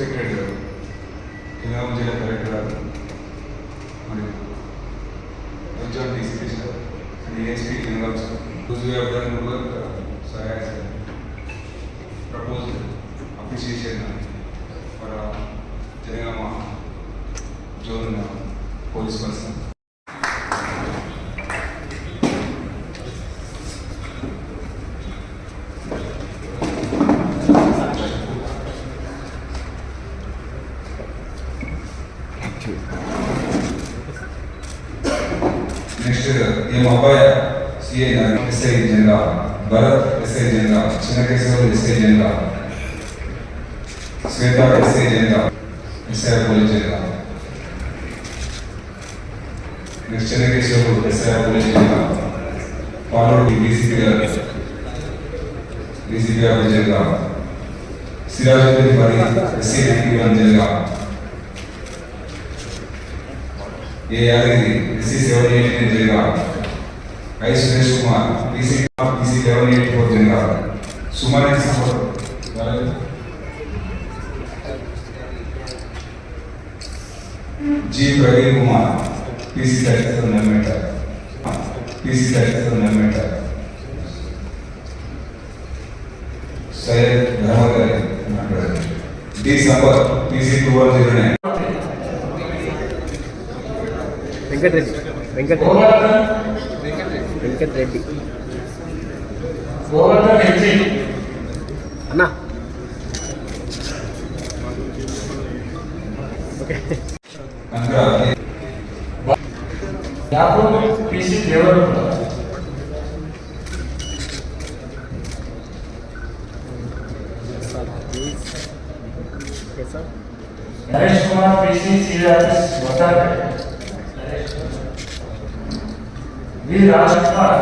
Respected Kingam జిల్లా collector గారు మరియు కొంచెం డీసీపీ సార్ డిఎస్పీ కింగం సార్ Those who నెక్స్ట్ ఈ అబ్బాయి సిఐ ఎస్ఐ జనగా భరత్ ఎస్ఐ జనగా చిన్నకేశ్వర్ ఎస్ఐ జనగా శ్వేత ఎస్ఐ జనగా ఎస్ఐ పోలీస్ జనగా నెక్స్ట్ చిన్నకేశ్వర్ ఎస్ఐ పోలీస్ జనగా ఫాలోడ్ డీసీపీ గారు డీసీపీ గారు జనగా సిరాజుద్దీన్ పరి SI ninety one జనగా A Yadagiri SC seven eight nine జనగా I Suresh Kumar PC PC seven eight four జనగా Suman support G Praveen Kumar PC thirty seven meter PC thirty seven meter Syed ధర్మగరి D Sampath PC two one zero nine Venkatareddy. Venkatareddy. Govardhan Venkatareddy. Govardhan HC అన్నా. Okay. Naresh Kumar PC CRS వస్తారు V Raj Kumar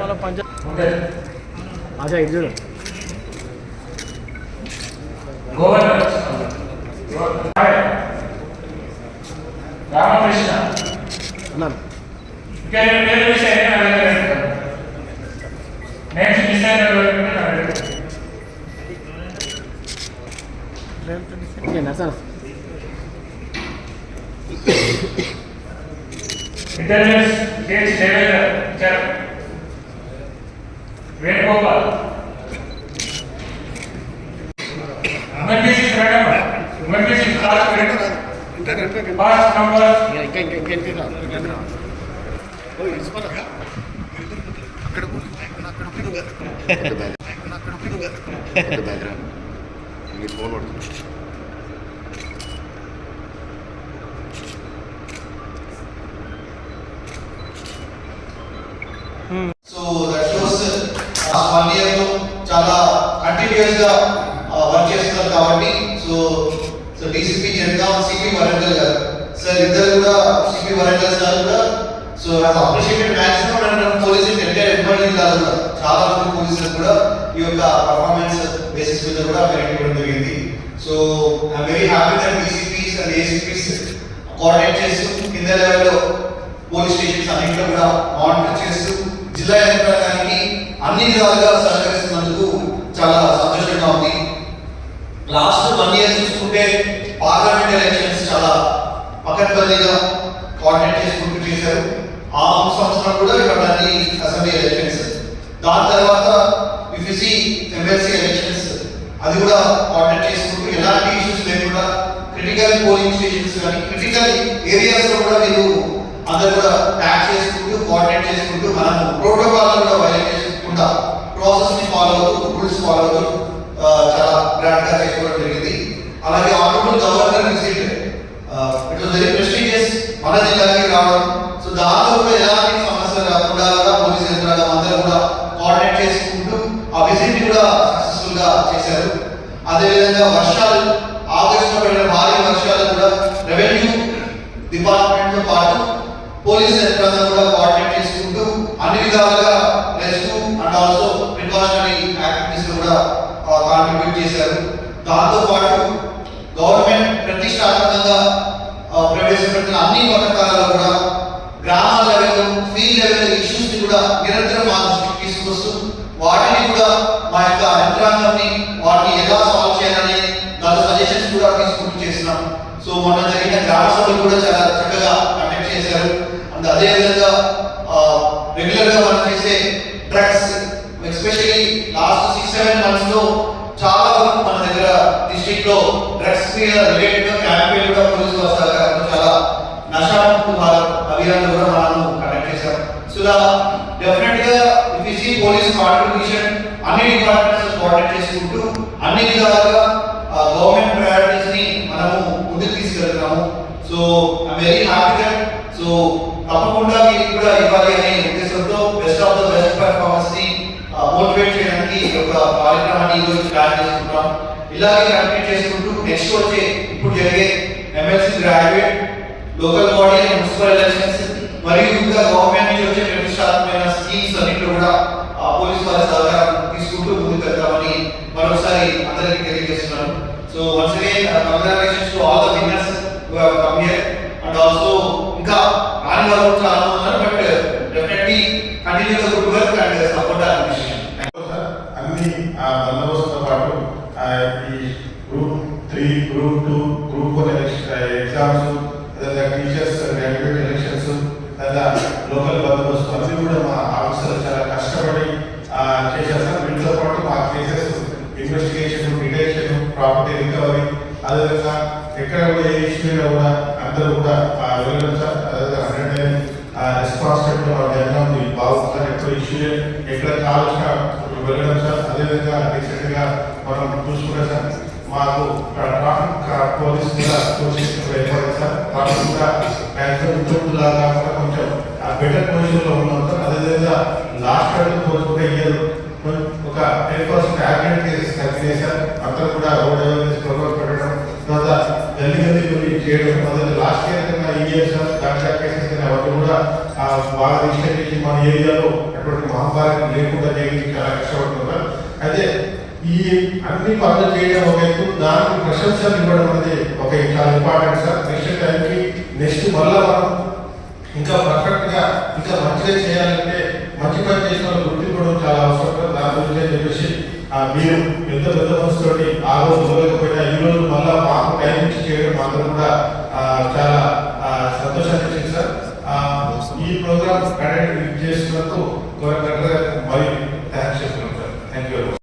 మన పంచ okay ASHA చూడు రామకృష్ణ అన్నాను Venugopal emergency madam emergency fast number ఇంకా ఇంకా ఇంకా ఇంకా ఇంకా మీరు ఫోన్ పడుతుంది so that shows last one ఇయర్లో చాలా కంటిన్యూస్గా వర్క్ చేస్తున్నారు కాబట్టి so so DCP Jangaon CP Warangal గారు. సార్ ఇద్దరు కూడా సిపి వరంగల్ సార్ కూడా so as appreciated maximum and police entire ఉమ్మడి కాదు. చాలా మంది పోలీసులు కూడా ఈ యొక్క పర్ఫార్మెన్స్ బేసిస్ మీద కూడా మెరిట్ ఇవ్వడం జరిగింది. So I'm very happy that DCPs and ACPs coordinate చేస్తూ కింద లెవెల్లో పోలీస్ స్టేషన్స్ అన్నింటిలో కూడా మానిటర్ చేస్తూ జిల్లా యంత్రాంగానికి అన్ని విధాలుగా సహకరిస్తున్నందుకు చాలా సంతోషంగా ఉంది. లాస్ట్ వన్ ఇయర్ చూసుకుంటే పార్లమెంట్ ఎలక్షన్స్ చాలా పకడ్బందీగా కోఆర్డినేట్ చేసుకుంటూ చేశారు. ఆ సంవత్సరం కూడా ఇక్కడ అన్ని అసెంబ్లీ ఎలక్షన్స్. దాని తర్వాత ఇఫ్ యు ఎమ్మెల్సీ ఎలక్షన్స్. అది కూడా కోఆర్డినేట్ చేసుకుంటూ ఎలాంటి ఇష్యూస్ లేకుండా క్రిటికల్ పోలింగ్ స్టేషన్స్ కానీ క్రిటికల్ ఏరియాస్లో కూడా మీరు అందరు కూడా ట్యాక్ చేసుకుంటూ కోఆర్డినేట్ చేసుకుంటూ మనం ప్రోటోకాల్ కూడా వైలేట్ చేసుకుంటా ప్రాసెస్ని ఫాలో అవుతూ రూల్స్ ఫాలో అవుతూ చాలా గ్రాండ్గా చేసుకోవడం జరిగింది. అలాగే honourable governor visit it was very prestigious మన జిల్లాకి రావడం కూడా ఎలాంటి సమస్యలు రాకుండా కూడా పోలీస్ యంత్రాంగం అందరూ కూడా కోఆర్డినేట్ చేసుకుంటూ ఆ విజిట్ కూడా సక్సెస్ఫుల్గా చేశారు. అదేవిధంగా వర్షాలు ఆగస్టులో పడిన భారీ వర్షాలు కూడా రెవెన్యూ డిపార్ట్మెంట్తో పాటు పోలీస్ యంత్రాంగం కూడా కోఆర్డినేట్ చేసుకుంటూ అన్ని విధాలుగా మా యొక్క యంత్రాంగాన్ని వాటిని ఎలా సాల్వ్ చేయాలని దాని సజెషన్స్ కూడా తీసుకుంటూ చేసినాం సో మొన్న జరిగిన గ్రామ సభలు కూడా చాలా చక్కగా కండక్ట్ చేశారు. అండ్ అదేవిధంగా రెగ్యులర్గా మనం చేసే drugs especially last six seven మంత్స్లో చాలా వరకు మన దగ్గర డిస్టిక్లో డ్రగ్స్ మీద రిలేటెడ్గా క్యాంపెయిన్ కూడా పోలీసులు వస్తారు చేసుకుంటూ అన్ని విధాలుగా గవర్నమెంట్ ప్రయారిటీస్ని మనము ముందుకు తీసుకెళ్తున్నాము. So I very happy that so తప్పకుండా మీకు కూడా ఇవ్వాలి అనే ఉద్దేశంతో బెస్ట్ ఆఫ్ ద బెస్ట్ పెర్ఫార్మెన్స్ని మోటివేట్ చేయడానికి ఈ యొక్క కార్యక్రమాన్ని ఈ రోజు ప్లాన్ చేసుకుంటాం ఇలాగే కంటిన్యూ చేసుకుంటూ నెక్స్ట్ వచ్చే ఇప్పుడు జరిగే MLC graduate local body and municipal elections మరియు ఇంకా గవర్నమెంట్ నుంచి వచ్చే ప్రతిష్టాత్మకమైన స్కీమ్స్ అన్నింటిలో కూడా ఆ, పోలీసు వారి సహకారం తీసుకుంటూ ముందుకు వెళ్తామని మరోసారి అందరికి తెలియజేస్తున్నాను. So once again congratulations to all the winners who have come here and also ఇంకా రాని వాళ్ళు కూడా చాలా ఉన్నారు but definitely continue the good work and support administration అన్ని ఆ బందోబస్తుతో పాటు ఈ group three group two group one exams teachers graduate elections లేదా లోకల్ బందోబస్తు అన్ని కూడా మా ఆఫీసర్లు చాలా కష్టపడి ఆ, చేశారు సార్ వీటితో పాటు మా cases investigation detection property recovery అదేవిధంగా ఎక్కడ కూడా కూడా అందరూ కూడా ఆ, బాగుంటుంది ఎక్కడ ఇష్యూ ఎక్కడ కావాల్సిన వెళ్ళడం సార్? అదేవిధంగా మనం సార్ మాకు ట్రాఫిక్ పోలీస్ కూడా ఏర్పడింది సార్. వాళ్ళు కూడా మ్యాక్సిమం కాకుండా కొంచెం బెటర్ పొజిషన్లో ఉన్నాం సార్. అదేవిధంగా లాస్ట్ ఇయర్ పోల్చుకుంటే ఇయర్ ఒక టెన్ పర్సెంట్ యాక్సిడెంట్ కేసెస్ తగ్గినాయి సార్. అందరూ కూడా రోడ్ గల్లీ గురించి లాస్ట్ ఇయర్ కన్నా ఈ ఇయర్ సార్ కాంట్రాక్ట్ కేసెస్ కానీ అవన్నీ కూడా బాగా రిజిస్టర్ చేసి మన ఏరియాలో అటువంటి మహమ్మారి లేకుండా చేయడానికి చాలా కష్టపడుతున్నారు అయితే ఈ అన్ని పనులు చేయడం ఒక ఎత్తు దానికి ప్రశంసలు ఇవ్వడం అనేది ఒక చాలా ఇంపార్టెంట్ సార్. నెక్స్ట్ టైంకి నెక్స్ట్ మళ్ళా మనం ఇంకా పర్ఫెక్ట్గా ఇంకా మంచిగా చేయాలంటే మంచి పని చేసిన తీసుకోవడం చాలా అవసరంగా దాని గురించి అని చెప్పేసి మీరు ఎంత పెద్ద మనసుతోటి ఆ రోజు ఇవ్వలేకపోయినా ఈ రోజు మళ్ళా మాకు టైం నుంచి చేయడం మాత్రం కూడా చాలా సంతోషాన్ని ఇచ్చింది సార్. ఈ ప్రోగ్రామ్ కండక్ట్ చేసినందుకు